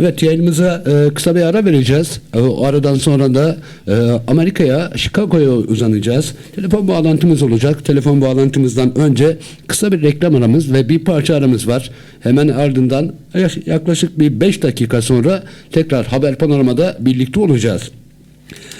Evet yayınımıza e, kısa bir ara vereceğiz. E, o aradan sonra da e, Amerika'ya, Chicago'ya uzanacağız. Telefon bağlantımız olacak. Telefon bağlantımızdan önce kısa bir reklam aramız ve bir parça aramız var. Hemen ardından yak- yaklaşık bir 5 dakika sonra tekrar Haber Panorama'da birlikte olacağız.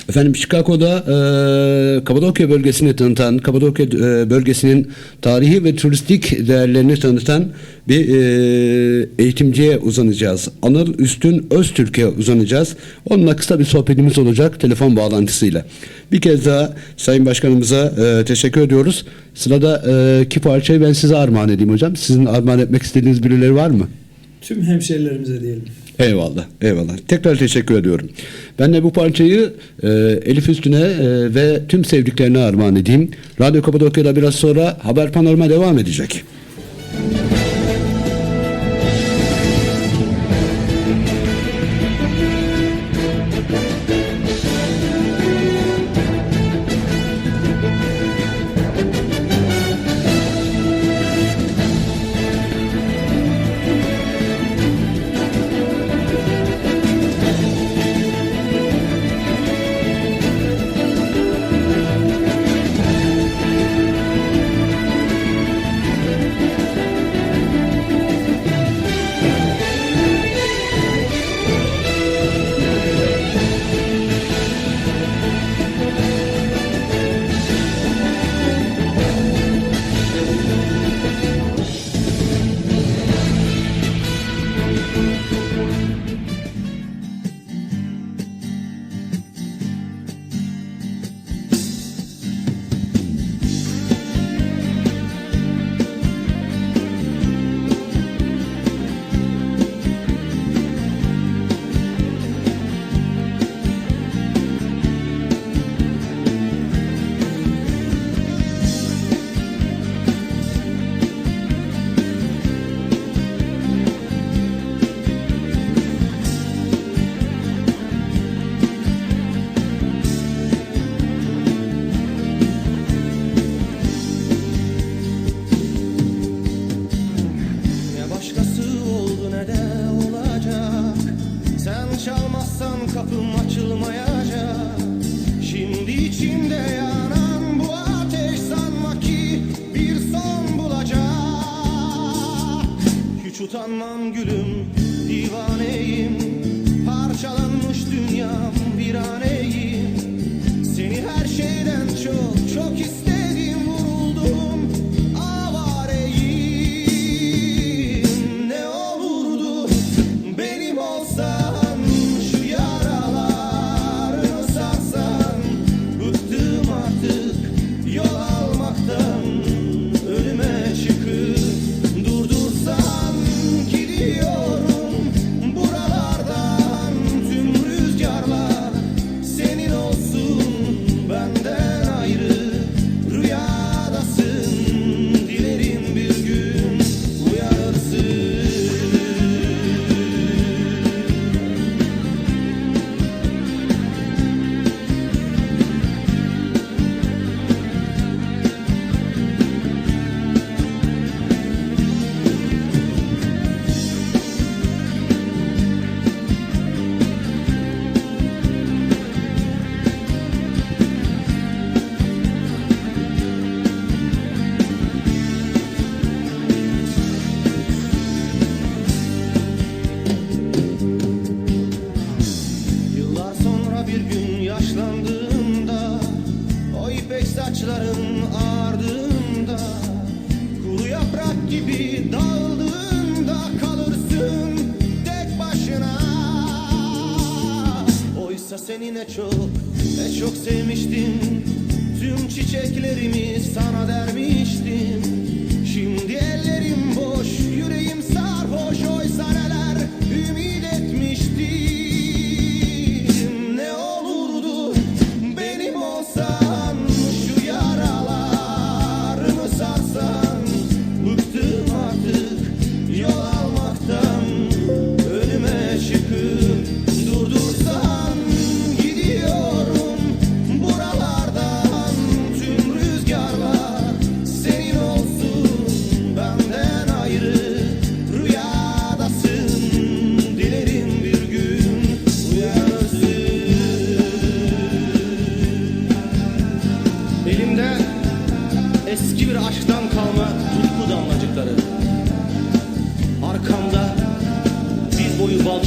Efendim Chicago'da e, Kapadokya bölgesini tanıtan, Kapadokya e, bölgesinin tarihi ve turistik değerlerini tanıtan bir e, eğitimciye uzanacağız. Anıl Üstün Öztürk'e uzanacağız. Onunla kısa bir sohbetimiz olacak telefon bağlantısıyla. Bir kez daha Sayın Başkanımıza e, teşekkür ediyoruz. Sırada e, ki parçayı ben size armağan edeyim hocam. Sizin armağan etmek istediğiniz birileri var mı? Tüm hemşerilerimize diyelim. Eyvallah, eyvallah. Tekrar teşekkür ediyorum. Ben de bu parçayı e, Elif Üstüne e, ve tüm sevdiklerine armağan edeyim. Radyo Kapadokya'da biraz sonra Haber Panorama devam edecek.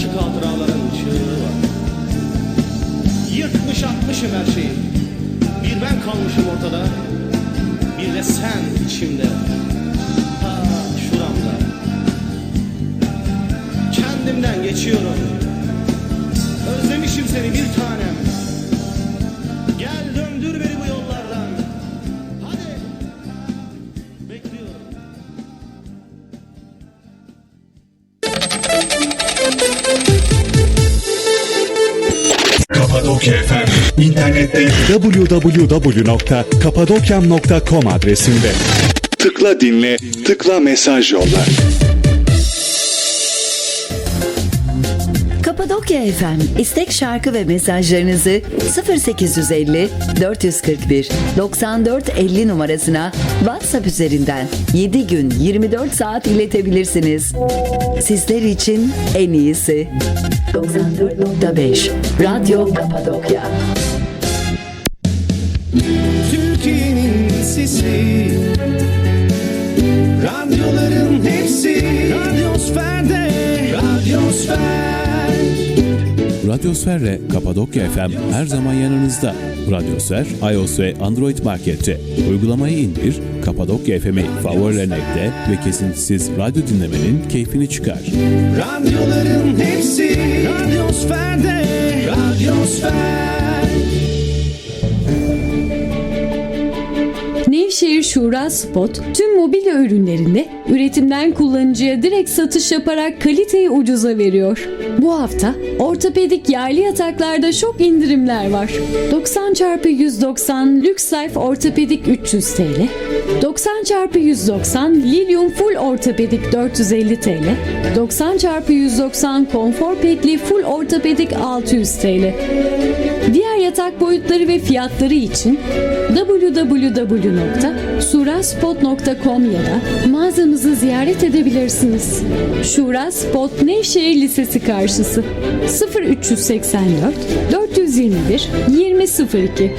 Balçık hatıraların çığlığı var. Yırtmış atmışım her şeyi. Bir ben kalmışım ortada Bir de sen içimde. Ta şuramda. Kendimden geçiyorum. Özlemişim seni bir tanem İnternette www.kapadokyam.com adresinde. Tıkla dinle, tıkla mesaj yolla. Kapadokya FM istek şarkı ve mesajlarınızı 0850 441 9450 numarasına WhatsApp üzerinden 7 gün 24 saat iletebilirsiniz. Sizler için en iyisi 94.5 Radyo Kapadokya. Sesi Radyoların hepsi Radyosfer'de Radyosfer Radyosfer'le Kapadokya FM her zaman yanınızda. Radyosfer, iOS ve Android Market'te. Uygulamayı indir, Kapadokya FM'i favorilerine ekle ve kesintisiz radyo dinlemenin keyfini çıkar. Radyoların hepsi Şura Spot tüm mobilya ürünlerinde üretimden kullanıcıya direkt satış yaparak kaliteyi ucuza veriyor. Bu hafta ortopedik yaylı yataklarda şok indirimler var. 90 x 190 Lux Life ortopedik 300 TL, 90 x 190 Lilium Full ortopedik 450 TL, 90 x 190 Konfor Petli Full ortopedik 600 TL. Diğer yatak boyutları ve fiyatları için www.suraspot.com ya da mağazamızı ziyaret edebilirsiniz. Şura Spot Nevşehir Lisesi karşısı 0384 421 2002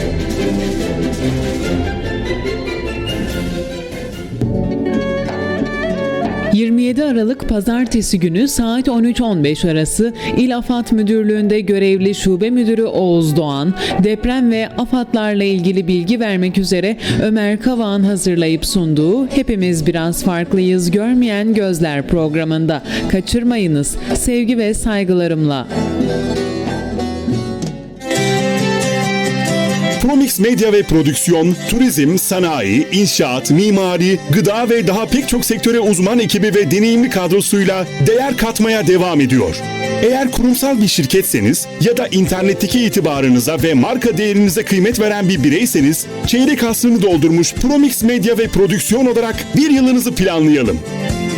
27 Aralık Pazartesi günü saat 13-15 arası İl Afat Müdürlüğü'nde görevli Şube Müdürü Oğuz Doğan, deprem ve afatlarla ilgili bilgi vermek üzere Ömer Kavağ'ın hazırlayıp sunduğu Hepimiz Biraz Farklıyız Görmeyen Gözler programında. Kaçırmayınız. Sevgi ve saygılarımla. Promix Medya ve Prodüksiyon, turizm, sanayi, inşaat, mimari, gıda ve daha pek çok sektöre uzman ekibi ve deneyimli kadrosuyla değer katmaya devam ediyor. Eğer kurumsal bir şirketseniz ya da internetteki itibarınıza ve marka değerinize kıymet veren bir bireyseniz, çeyrek asrını doldurmuş Promix Medya ve Prodüksiyon olarak bir yılınızı planlayalım.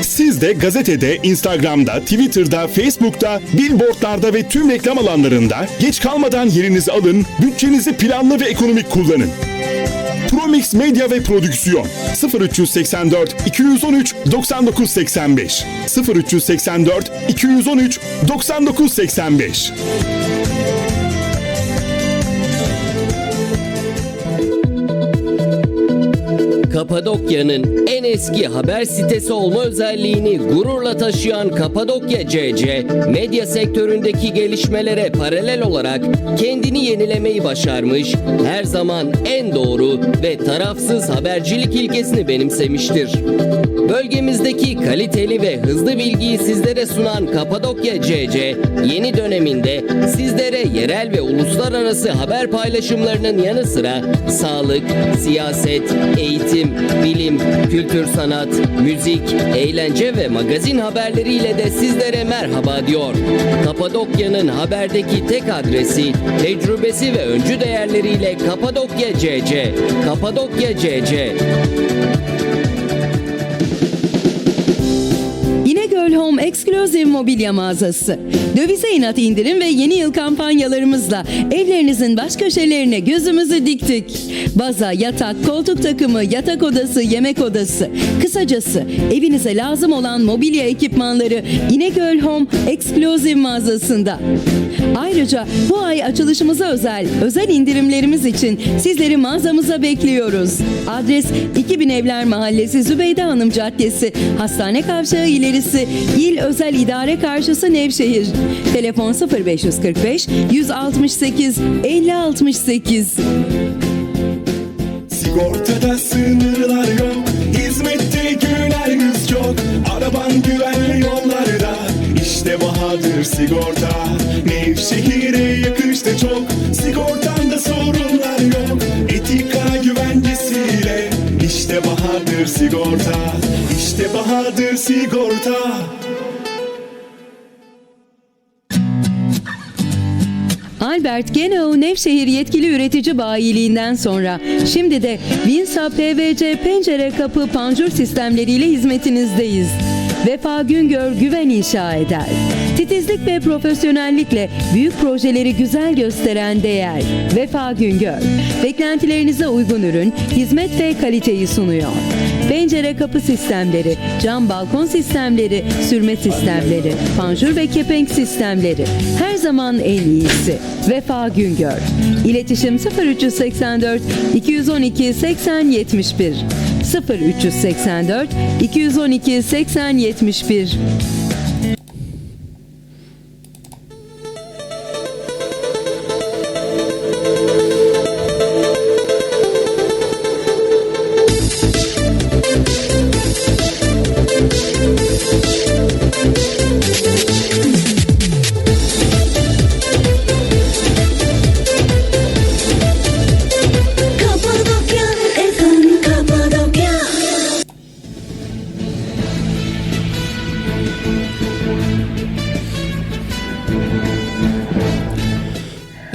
Siz de gazetede, Instagram'da, Twitter'da, Facebook'ta, billboardlarda ve tüm reklam alanlarında geç kalmadan yerinizi alın, bütçenizi planlı ve ekonomik kullanın. Promix Medya ve Prodüksiyon. 0384 213 9985 0384 213 9985 Kapadokya'nın en eski haber sitesi olma özelliğini gururla taşıyan Kapadokya CC, medya sektöründeki gelişmelere paralel olarak kendini yenilemeyi başarmış, her zaman en doğru ve tarafsız habercilik ilkesini benimsemiştir. Bölgemizdeki kaliteli ve hızlı bilgiyi sizlere sunan Kapadokya CC, yeni döneminde sizlere yerel ve uluslararası haber paylaşımlarının yanı sıra sağlık, siyaset, eğitim, bilim, kültür sanat, müzik, eğlence ve magazin haberleriyle de sizlere merhaba diyor. Kapadokya'nın haberdeki tek adresi, tecrübesi ve öncü değerleriyle Kapadokya CC. Kapadokya CC. İnegöl Home Exclusive Mobilya Mağazası. Dövize inat indirim ve yeni yıl kampanyalarımızla evlerinizin baş köşelerine gözümüzü diktik. Baza, yatak, koltuk takımı, yatak odası, yemek odası. Kısacası evinize lazım olan mobilya ekipmanları İnegöl Home Exclusive mağazasında. Ayrıca bu ay açılışımıza özel özel indirimlerimiz için sizleri mağazamıza bekliyoruz. Adres 2000 Evler Mahallesi Zübeyde Hanım Caddesi, Hastane Kavşağı ilerisi İl Özel İdare Karşısı Nevşehir. Telefon 0545 168 50 68. Sigortada sınırlar yok Hizmette güler yüz çok Araban güvenli yollarda İşte Bahadır Sigorta Nevşehir'e yakıştı çok Sigortanda sorunlar yok Etika güvencesiyle İşte Bahadır Sigorta İşte Bahadır Sigorta Albert Genau Nevşehir yetkili üretici bayiliğinden sonra şimdi de Vinsa PVC pencere kapı panjur sistemleriyle hizmetinizdeyiz. Vefa Güngör güven inşa eder. Titizlik ve profesyonellikle büyük projeleri güzel gösteren değer. Vefa Güngör. Beklentilerinize uygun ürün, hizmet ve kaliteyi sunuyor. Pencere kapı sistemleri, cam balkon sistemleri, sürme sistemleri, panjur ve kepenk sistemleri. Her zaman en iyisi. Vefa Güngör. İletişim 0384 212 80 71 0384 212 80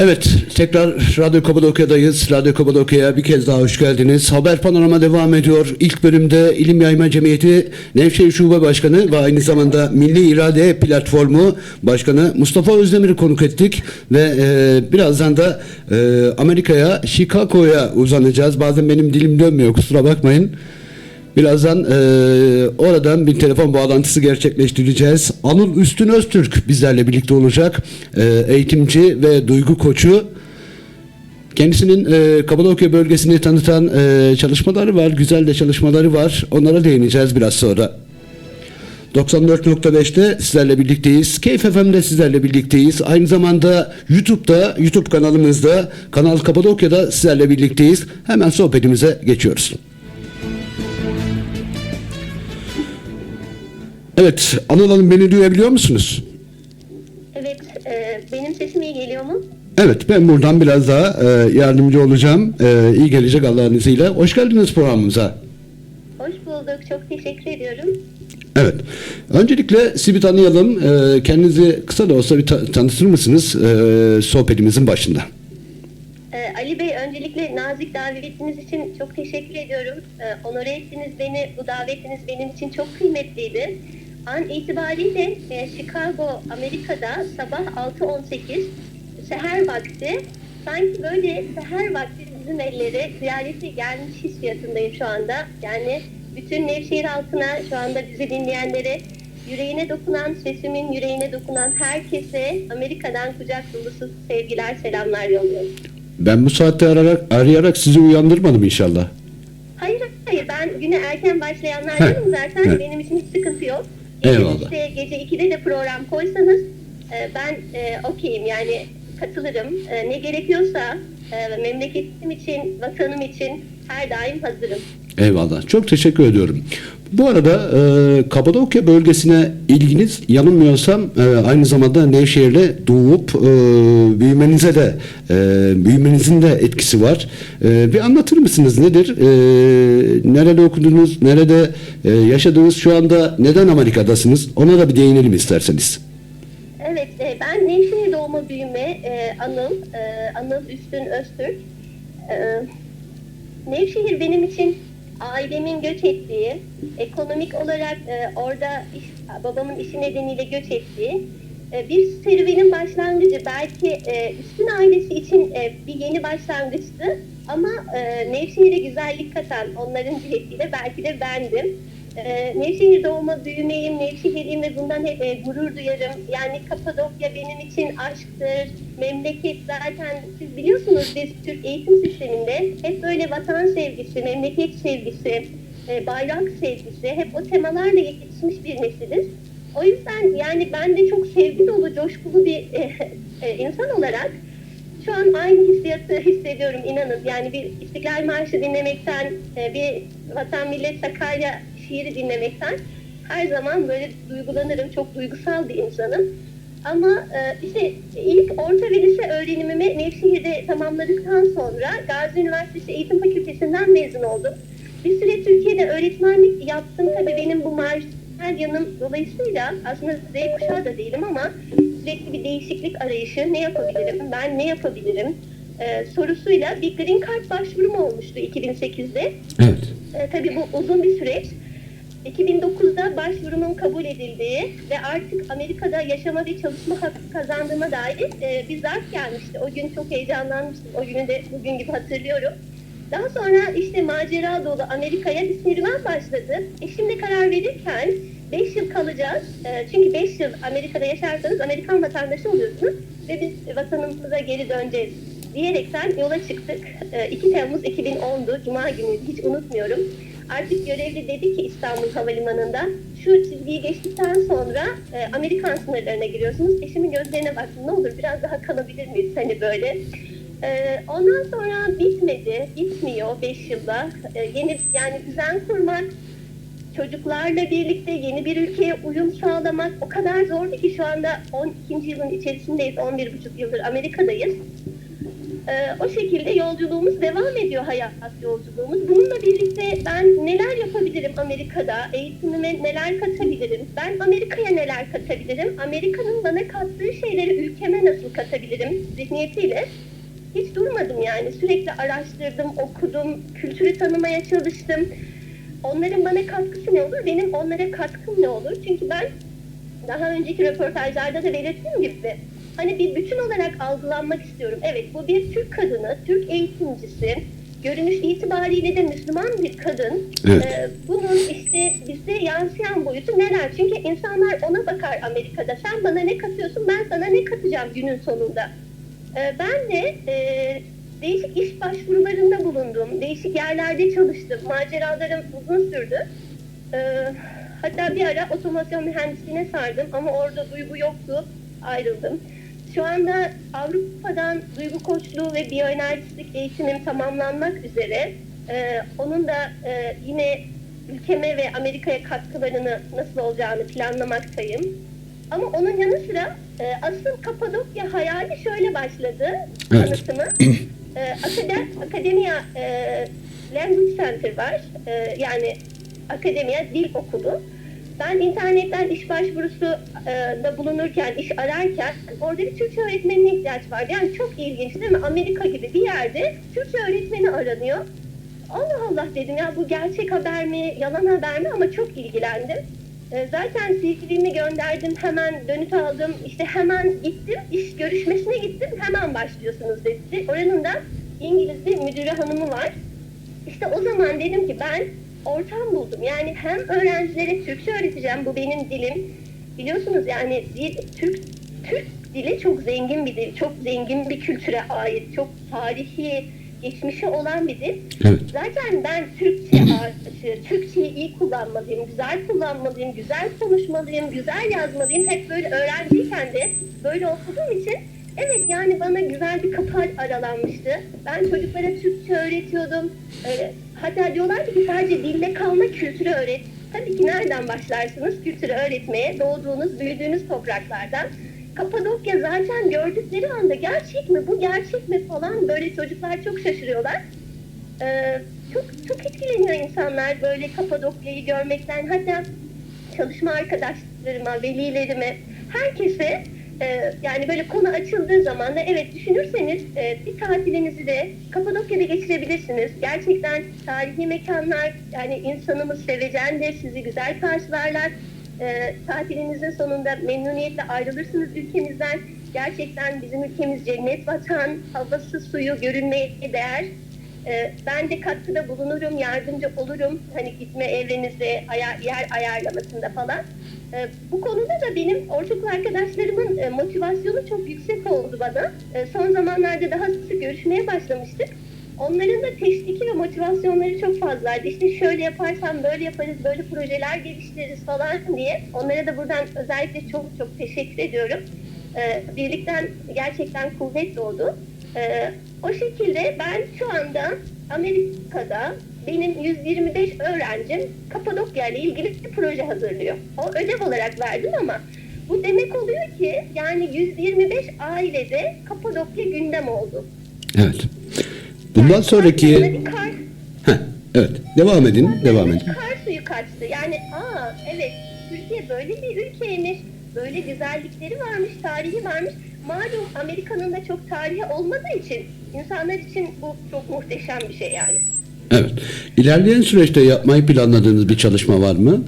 Evet, tekrar Radyo Kapadokya'dayız. Radyo Kapadokya'ya bir kez daha hoş geldiniz. Haber Panorama devam ediyor. İlk bölümde İlim Yayma Cemiyeti Nevşehir Şube Başkanı ve aynı zamanda Milli İrade Platformu Başkanı Mustafa Özdemir'i konuk ettik. Ve e, birazdan da e, Amerika'ya, Chicago'ya uzanacağız. Bazen benim dilim dönmüyor, kusura bakmayın. Birazdan e, oradan bir telefon bağlantısı gerçekleştireceğiz. Anıl Üstün Öztürk bizlerle birlikte olacak. E, eğitimci ve duygu koçu. Kendisinin e, Kapadokya bölgesini tanıtan e, çalışmaları var. Güzel de çalışmaları var. Onlara değineceğiz biraz sonra. 94.5'te sizlerle birlikteyiz. Keyif FM'de sizlerle birlikteyiz. Aynı zamanda YouTube'da, YouTube kanalımızda, Kanal Kapadokya'da sizlerle birlikteyiz. Hemen sohbetimize geçiyoruz. Evet, Anıl Hanım beni duyabiliyor musunuz? Evet, e, benim sesim iyi geliyor mu? Evet, ben buradan biraz daha e, yardımcı olacağım. E, iyi gelecek Allah'ın izniyle. Hoş geldiniz programımıza. Hoş bulduk, çok teşekkür ediyorum. Evet. Öncelikle sizi bir tanıyalım. E, kendinizi kısa da olsa bir ta- tanıtır mısınız e, sohbetimizin başında? E, Ali Bey, öncelikle nazik davetiniz için çok teşekkür ediyorum. E, onore ettiniz beni, bu davetiniz benim için çok kıymetliydi. An itibariyle e, Chicago, Amerika'da sabah 6.18 seher vakti. Sanki böyle seher vakti bizim ellere ziyarete gelmiş hissiyatındayım şu anda. Yani bütün Nevşehir halkına, şu anda bizi dinleyenlere yüreğine dokunan, sesimin yüreğine dokunan herkese Amerika'dan kucak dolusu sevgiler, selamlar yolluyorum. Ben bu saatte arayarak, arayarak sizi uyandırmadım inşallah. Hayır hayır ben güne erken başlayanlardanım zaten Heh. benim için hiç sıkıntı yok. Eyvallah. İşte gece 2'de de program koysanız e, ben e, okeyim yani katılırım. E, ne gerekiyorsa e, memleketim için, vatanım için her daim hazırım. Eyvallah. Çok teşekkür ediyorum. Bu arada e, Kapadokya bölgesine ilginiz yanılmıyorsam e, aynı zamanda Nevşehir'le doğup e, büyümenize de e, büyümenizin de etkisi var. E, bir anlatır mısınız nedir? E, nerede okudunuz? Nerede e, yaşadınız? Şu anda neden Amerika'dasınız? Ona da bir değinelim isterseniz. Evet, e, ben Nevşehir doğma büyüme e, Anıl, e, Anıl Üstün Öztürk. E, Nevşehir benim için ailemin göç ettiği, ekonomik olarak e, orada iş, babamın işi nedeniyle göç ettiği e, bir serüvenin başlangıcı. Belki e, Üstün ailesi için e, bir yeni başlangıçtı ama e, Nevşehir'e güzellik katan onların cihetiyle belki de bendim. Ee, Nevşehir doğma büyümeyim, Nevşehir'im ve bundan hep e, gurur duyarım. Yani Kapadokya benim için aşktır, memleket zaten siz biliyorsunuz biz Türk eğitim sisteminde hep böyle vatan sevgisi, memleket sevgisi, e, bayrak sevgisi hep o temalarla yetişmiş bir nesiliz. O yüzden yani ben de çok sevgi dolu, coşkulu bir e, e, insan olarak şu an aynı hissiyatı hissediyorum inanın. Yani bir İstiklal Marşı dinlemekten, e, bir Vatan Millet Sakarya şiiri dinlemekten her zaman böyle duygulanırım. Çok duygusal bir insanım. Ama e, işte ilk orta ve lise öğrenimimi Nevşehir'de tamamladıktan sonra Gazi Üniversitesi Eğitim Fakültesinden mezun oldum. Bir süre Türkiye'de öğretmenlik yaptım. Tabii benim bu marjinal yanım dolayısıyla aslında Z kuşağı da değilim ama sürekli bir değişiklik arayışı. Ne yapabilirim? Ben ne yapabilirim? E, sorusuyla bir Green Card başvurum olmuştu 2008'de. Evet. E, tabii bu uzun bir süreç. 2009'da başvurumun kabul edildiği ve artık Amerika'da yaşama ve çalışma hakkı kazandığıma dair e, bir zarf gelmişti. O gün çok heyecanlanmıştım. O günü de bugün gibi hatırlıyorum. Daha sonra işte macera dolu Amerika'ya bir serüven başladı. Eşimle karar verirken 5 yıl kalacağız. E, çünkü 5 yıl Amerika'da yaşarsanız Amerikan vatandaşı oluyorsunuz ve biz vatanımıza geri döneceğiz diyerekten yola çıktık. E, 2 Temmuz 2010'du. Cuma günüydü. Hiç unutmuyorum. Artık görevli dedi ki İstanbul Havalimanı'nda şu çizgiyi geçtikten sonra e, Amerikan sınırlarına giriyorsunuz. Eşimin gözlerine baktım ne olur biraz daha kalabilir miyiz hani böyle. E, ondan sonra bitmedi, bitmiyor 5 yılda. E, yeni yani düzen kurmak, çocuklarla birlikte yeni bir ülkeye uyum sağlamak o kadar zordu ki şu anda 12. yılın içerisindeyiz, 11,5 yıldır Amerika'dayız. Ee, o şekilde yolculuğumuz devam ediyor hayat yolculuğumuz. Bununla birlikte ben neler yapabilirim Amerika'da, eğitimime neler katabilirim, ben Amerika'ya neler katabilirim, Amerika'nın bana kattığı şeyleri ülkeme nasıl katabilirim zihniyetiyle hiç durmadım yani. Sürekli araştırdım, okudum, kültürü tanımaya çalıştım. Onların bana katkısı ne olur, benim onlara katkım ne olur? Çünkü ben daha önceki röportajlarda da belirttiğim gibi hani bir bütün olarak algılanmak istiyorum. Evet bu bir Türk kadını, Türk eğitimcisi, görünüş itibariyle de Müslüman bir kadın. Evet. Ee, bunun işte bize yansıyan boyutu neler? Çünkü insanlar ona bakar Amerika'da. Sen bana ne katıyorsun, ben sana ne katacağım günün sonunda. Ee, ben de e, değişik iş başvurularında bulundum. Değişik yerlerde çalıştım. Maceralarım uzun sürdü. Ee, hatta bir ara otomasyon mühendisliğine sardım ama orada duygu yoktu. Ayrıldım. Şu anda Avrupa'dan duygu koçluğu ve biyoenerjistik eğitimim tamamlanmak üzere. Ee, onun da e, yine ülkeme ve Amerika'ya katkılarını nasıl olacağını planlamaktayım. Ama onun yanı sıra e, asıl Kapadokya hayali şöyle başladı Evet. tanıtımı. e, Akade- Akademia e, Language Center var. E, yani Akademiya Dil Okulu. Ben internetten iş başvurusu e, da bulunurken, iş ararken orada bir Türkçe öğretmenine ihtiyaç vardı. Yani çok ilginç değil mi? Amerika gibi bir yerde Türkçe öğretmeni aranıyor. Allah Allah dedim ya bu gerçek haber mi, yalan haber mi ama çok ilgilendim. E, zaten CV'mi gönderdim, hemen dönüt aldım, işte hemen gittim, iş görüşmesine gittim, hemen başlıyorsunuz dedi. Oranın da İngiliz bir müdürü hanımı var. İşte o zaman dedim ki ben ortam buldum. Yani hem öğrencilere Türkçe öğreteceğim, bu benim dilim. Biliyorsunuz yani dil, Türk, Türk dili çok zengin bir dil, çok zengin bir kültüre ait, çok tarihi, geçmişi olan bir dil. Evet. Zaten ben Türkçe aşığı, Türkçeyi iyi kullanmalıyım, güzel kullanmalıyım, güzel konuşmalıyım, güzel yazmalıyım. Hep böyle öğrenciyken de böyle okuduğum için evet yani bana güzel bir kapı aralanmıştı. Ben çocuklara Türkçe öğretiyordum. Ee, hatta diyorlardı ki sadece dilde kalma kültürü öğret. Tabii ki nereden başlarsınız kültürü öğretmeye? Doğduğunuz, büyüdüğünüz topraklardan. Kapadokya zaten gördükleri anda gerçek mi bu gerçek mi falan böyle çocuklar çok şaşırıyorlar. Ee, çok çok etkileniyor insanlar böyle Kapadokya'yı görmekten. Hatta çalışma arkadaşlarıma, velilerime, herkese e, yani böyle konu açıldığı zaman da evet düşünürseniz e, bir tatilinizi de Kapadokya'da geçirebilirsiniz. Gerçekten tarihi mekanlar, yani insanımız sevecendir, sizi güzel karşılarlar. E, tatilinizin sonunda memnuniyetle ayrılırsınız ülkemizden. Gerçekten bizim ülkemiz cennet vatan, havası, suyu görünmeye değer. Ee, ben de katkıda bulunurum, yardımcı olurum. Hani gitme evrenizde ayar, yer ayarlamasında falan. Ee, bu konuda da benim ortaokul arkadaşlarımın e, motivasyonu çok yüksek oldu bana. Ee, son zamanlarda daha sık görüşmeye başlamıştık. onların da teşviki ve motivasyonları çok fazlaydı. İşte şöyle yaparsam böyle yaparız, böyle projeler geliştiririz falan diye. Onlara da buradan özellikle çok çok teşekkür ediyorum. Birlikten gerçekten kuvvet doğdu. O şekilde ben şu anda Amerika'da benim 125 öğrencim Kapadokya ile ilgili bir proje hazırlıyor. O ödev olarak verdim ama bu demek oluyor ki yani 125 ailede Kapadokya gündem oldu. Evet. Bundan sonraki... Kar, Heh, evet. Devam edin. Devam edin. kar suyu kaçtı. Yani aa evet Türkiye böyle bir ülkeymiş. Böyle güzellikleri varmış, tarihi varmış. Malum Amerika'nın da çok tarihi olmadığı için insanlar için bu çok muhteşem bir şey yani. Evet. İlerleyen süreçte yapmayı planladığınız bir çalışma var mı?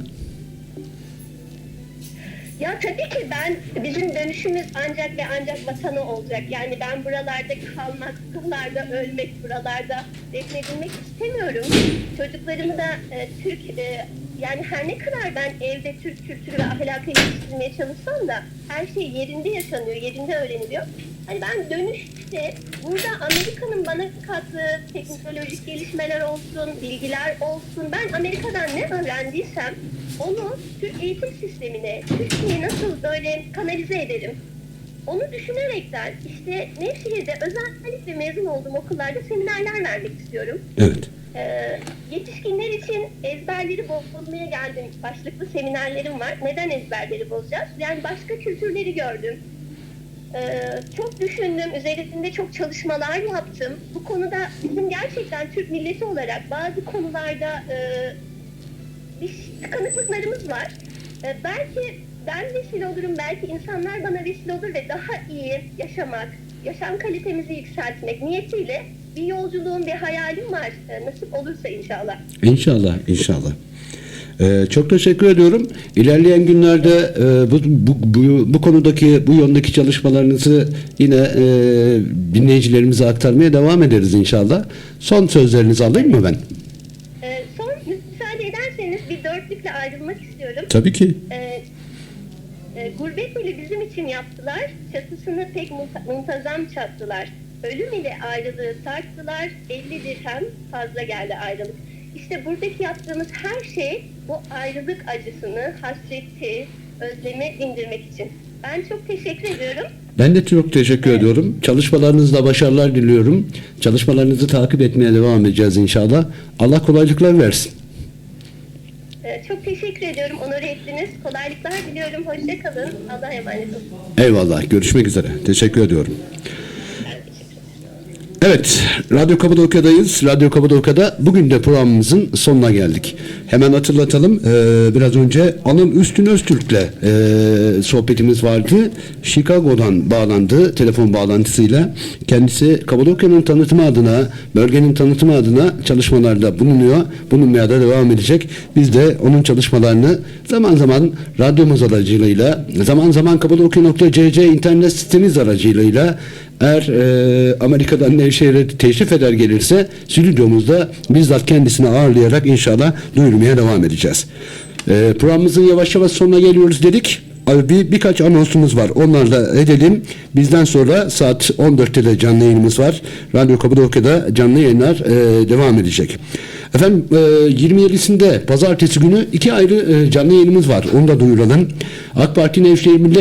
Ya tabii ki ben bizim dönüşümüz ancak ve ancak vatanı olacak. Yani ben buralarda kalmak, buralarda ölmek, buralarda defnedilmek istemiyorum. Çocuklarımı da e, Türk e, yani her ne kadar ben evde Türk kültürü ve ahlakı yetiştirmeye çalışsam da her şey yerinde yaşanıyor, yerinde öğreniliyor. Hani ben dönüşte burada Amerika'nın bana kattığı teknolojik gelişmeler olsun, bilgiler olsun. Ben Amerika'dan ne öğrendiysem onu Türk eğitim sistemine, Türkiye'yi nasıl böyle kanalize ederim? Onu düşünerekten işte Nevşehir'de özellikle mezun olduğum okullarda seminerler vermek istiyorum. Evet. Ee, yetişkinler için ezberleri bozmaya geldim. Başlıklı seminerlerim var. Neden ezberleri bozacağız? Yani başka kültürleri gördüm. Ee, çok düşündüm. Üzerinde çok çalışmalar yaptım. Bu konuda bizim gerçekten Türk milleti olarak bazı konularda e, bir tıkanıklıklarımız var. Ee, belki ben vesile olurum, belki insanlar bana vesile olur ve daha iyi yaşamak, yaşam kalitemizi yükseltmek niyetiyle bir yolculuğum, bir hayalim var. Ee, nasip olursa inşallah. İnşallah, inşallah. Ee, çok teşekkür ediyorum. İlerleyen günlerde e, bu, bu, bu, bu konudaki, bu yöndeki çalışmalarınızı yine e, dinleyicilerimize aktarmaya devam ederiz inşallah. Son sözlerinizi alayım mı ben? Ee, son müsaade ederseniz bir dörtlükle ayrılmak istiyorum. Tabii ki. Ee, e, gurbet ili bizim için yaptılar. Çatısını pek munta- muntazam çattılar. Ölüm ile ayrılığı tarttılar. 50 dirhem fazla geldi ayrılık. İşte buradaki yaptığımız her şey bu ayrılık acısını, hasreti, özlemi dindirmek için. Ben çok teşekkür ediyorum. Ben de çok teşekkür ediyorum. Çalışmalarınızda başarılar diliyorum. Çalışmalarınızı takip etmeye devam edeceğiz inşallah. Allah kolaylıklar versin. Ee, çok teşekkür ediyorum. Onur ettiniz. Kolaylıklar diliyorum. Hoşça kalın. Allah'a emanet olun. Eyvallah. Görüşmek üzere. Teşekkür ediyorum. Evet, Radyo Kapadokya'dayız. Radyo Kapadokya'da bugün de programımızın sonuna geldik. Hemen hatırlatalım. Ee, biraz önce Anıl Üstün Öztürk'le e, sohbetimiz vardı. Chicago'dan bağlandı telefon bağlantısıyla. Kendisi Kapadokya'nın tanıtımı adına, bölgenin tanıtımı adına çalışmalarda bulunuyor. Bulunmaya da devam edecek. Biz de onun çalışmalarını zaman zaman radyomuz aracılığıyla, zaman zaman kapadokya.cc internet sitemiz aracılığıyla eğer e, Amerika'dan Nevşehir'e teşrif eder gelirse stüdyomuzda bizzat kendisini ağırlayarak inşallah duyurmaya devam edeceğiz. E, programımızın yavaş yavaş sonuna geliyoruz dedik. Abi bir, birkaç anonsumuz var. Onlarla edelim. Bizden sonra saat 14'te de canlı yayınımız var. Radyo Kapadokya'da canlı yayınlar e, devam edecek. Efendim e, 27'sinde pazartesi günü iki ayrı e, canlı yayınımız var. Onu da duyuralım. AK Parti Nevşehir Millet